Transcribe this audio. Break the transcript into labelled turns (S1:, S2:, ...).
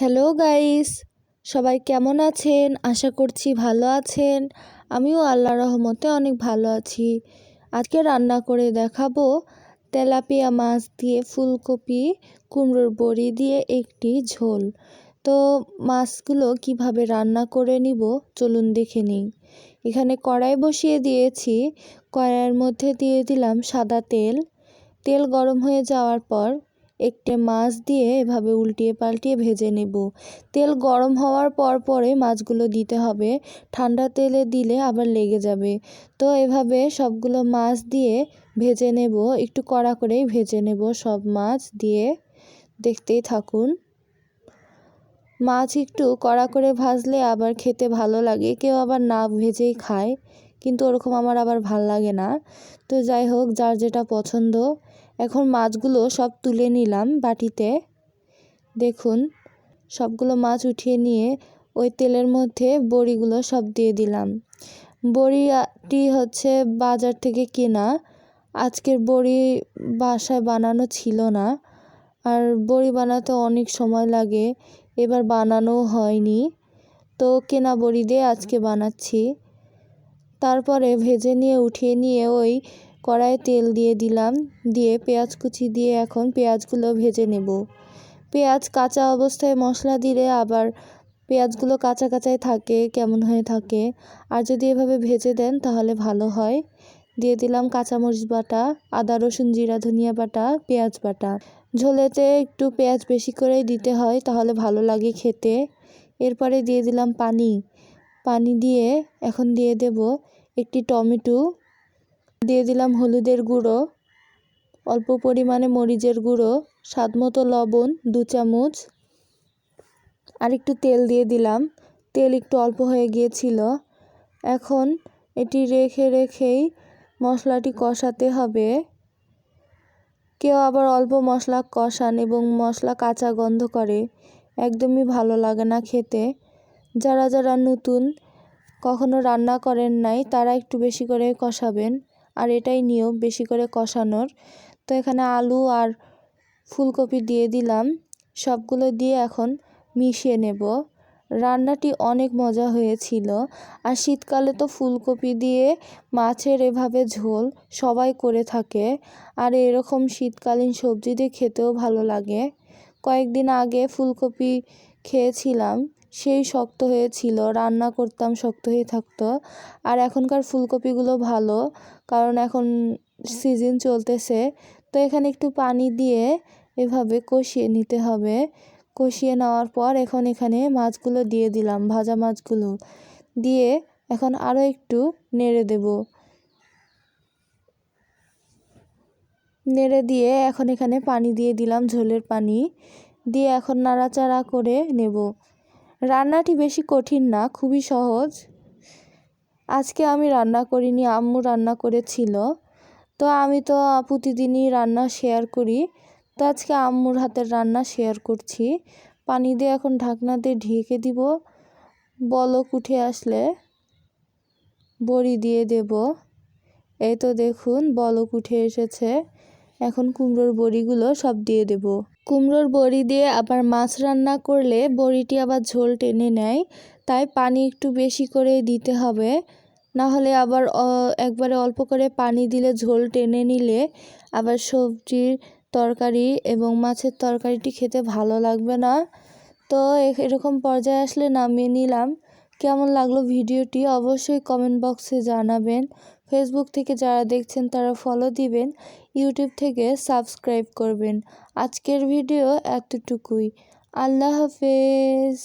S1: Hello guys সবাই কেমন আছেন? আশা করছি ভালো আছেন। আমিও আল্লাহ রহমতে অনেক ভালো আছি। আজকে রান্না করে দেখাবো তেলাপিয়া মাছ দিয়ে ফুলকপি, কুমড়োর বড়ি দিয়ে একটি ঝোল। তো মাছগুলো কীভাবে রান্না করে নিব চলুন দেখে নিই। এখানে কড়াই বসিয়ে দিয়েছি। কড়াইয়ের মধ্যে দিয়ে দিলাম সাদা তেল। তেল গরম হয়ে যাওয়ার পর একটে মাছ দিয়ে এভাবে উল্টিয়ে পাল্টিয়ে ভেজে নেব। তেল গরম হওয়ার পর পরে মাছগুলো দিতে হবে। ঠান্ডা তেলে দিলে আবার লেগে যাবে। তো এভাবে সবগুলো মাছ দিয়ে ভেজে নেব। একটু কড়া করেই ভেজে নেব সব মাছ দিয়ে। দেখতেই থাকুন। মাছ একটু কড়া করে ভাজলে আবার খেতে ভালো লাগে। কেউ আবার না ভেজেই খায়। কিন্তু ওরকম আমার আবার ভালো লাগে না। তো যাই হোক, যার যেটা পছন্দ এখন মাছগুলো সব তুলে নিলাম বাটিতে। দেখুন, সবগুলো মাছ উঠিয়ে নিয়ে ওই তেলের মধ্যে বড়িগুলো সব দিয়ে দিলাম। বড়িটি হচ্ছে বাজার থেকে কেনা। আজকের বড়ি বাসায় বানানো ছিল না। আর বড়ি বানাতে অনেক সময় লাগে। এবার বানানো হয়নি। তো কেনা বড়ি দিয়ে আজকে বানাচ্ছি। তারপরে ভেজে নিয়ে, উঠিয়ে নিয়ে ওই কড়াইয়ে তেল দিয়ে দিলাম, দিয়ে পেঁয়াজ কুচি দিয়ে এখন পেঁয়াজগুলো ভেজে নেব। পেঁয়াজ কাঁচা অবস্থায় মশলা দিলে আবার পেঁয়াজগুলো কাঁচা কাঁচাই থাকে, কেমন হয়ে থাকে। আর যদি এভাবে ভেজে দেন তাহলে ভালো হয়। দিয়ে দিলাম কাঁচামরিচ বাটা, আদা, রসুন জিরা, ধনিয়া বাটা, পেঁয়াজ বাটা। ঝোলেতে একটু পেঁয়াজ বেশি করেই দিতে হয়, তাহলে ভালো লাগে খেতে। এরপরে দিয়ে দিলাম পানি। পানি দিয়ে এখন দিয়ে দেব একটি টমেটো দিয়ে দিলাম হলুদের গুঁড়ো, অল্প পরিমাণে মরিচের গুঁড়ো, স্বাদ মতো লবণ, দু চামচ, আর একটু তেল দিয়ে দিলাম। তেল একটু অল্প হয়ে গিয়েছিল। এখন এটি রেখে রেখেই মশলাটি কষাতে হবে। কেউ আবার অল্প মশলা কষান এবং মশলা কাঁচা গন্ধ করে। একদমই ভালো লাগে না খেতে। যারা যারা নতুন, কখনো রান্না করেন নাই, তারা একটু বেশি করে কষাবেন। আর এটাই নিয়ম বেশি করে কষানোর। তো এখানে আলু আর ফুলকপি দিয়ে দিলাম। সবগুলো দিয়ে এখন মিশিয়ে নেব। রান্নাটি অনেক মজা হয়েছিল। আর শীতকালে তো ফুলকপি দিয়ে মাছের এভাবে ঝোল সবাই করে থাকে। আর এরকম শীতকালীন সবজি দিয়ে খেতেও ভালো লাগে। কয়েকদিন আগে ফুলকপি খেয়েছিলাম। সেই শক্ত হয়েছিল রান্না করতাম শক্ত হয়ে থাকতো। আর এখনকার ফুলকপিগুলো ভালো, কারণ এখন সিজন চলতেছে। তো এখানে একটু পানি দিয়ে এভাবে কষিয়ে নিতে হবে। কষিয়ে নেওয়ার পর এখন এখানে মাছগুলো দিয়ে দিলাম, ভাজা মাছগুলো। দিয়ে এখন আরও একটু নেড়ে দেব। নেড়ে দিয়ে এখন এখানে পানি দিয়ে দিলাম ঝোলের পানি। দিয়ে এখন নাড়াচাড়া করে নেব। রান্নাটি বেশি কঠিন না, খুবই সহজ। আজকে আমি রান্না করিনি, আম্মু রান্না করেছিল। তো আমি তো প্রতিদিনই রান্না শেয়ার করি। তো আজকে আম্মুর হাতের রান্না শেয়ার করছি। পানি দিয়ে এখন ঢাকনা দিয়ে ঢেকে দিব। বলক উঠে আসলে বড়ি দিয়ে দেব। এই তো দেখুন, বলক উঠে এসেছে। এখন কুমড়োর বড়িগুলো সব দিয়ে দেব। কুমড়োর বড়ি দিয়ে আবার মাছ রান্না করলে বড়িটি আবার ঝোল টেনে নেয়, তাই পানি একটু বেশি করে দিতে হবে। না হলে আবার একবারে অল্প করে পানি দিলে ঝোল টেনে নিলে আবার সবজির তরকারি এবং মাছের তরকারিটি খেতে ভালো লাগবে না। তো এরকম পর্যায়ে আসলে নামিয়ে নিলাম। কেমন লাগল ভিডিওটি অবশ্যই কমেন্ট বক্সে জানাবেন। ফেসবুক থেকে যারা দেখছেন তারা ফলো দিবেন। ইউটিউব থেকে সাবস্ক্রাইব করবেন। আজকের ভিডিও এতটুকুই। আল্লাহ হাফেজ।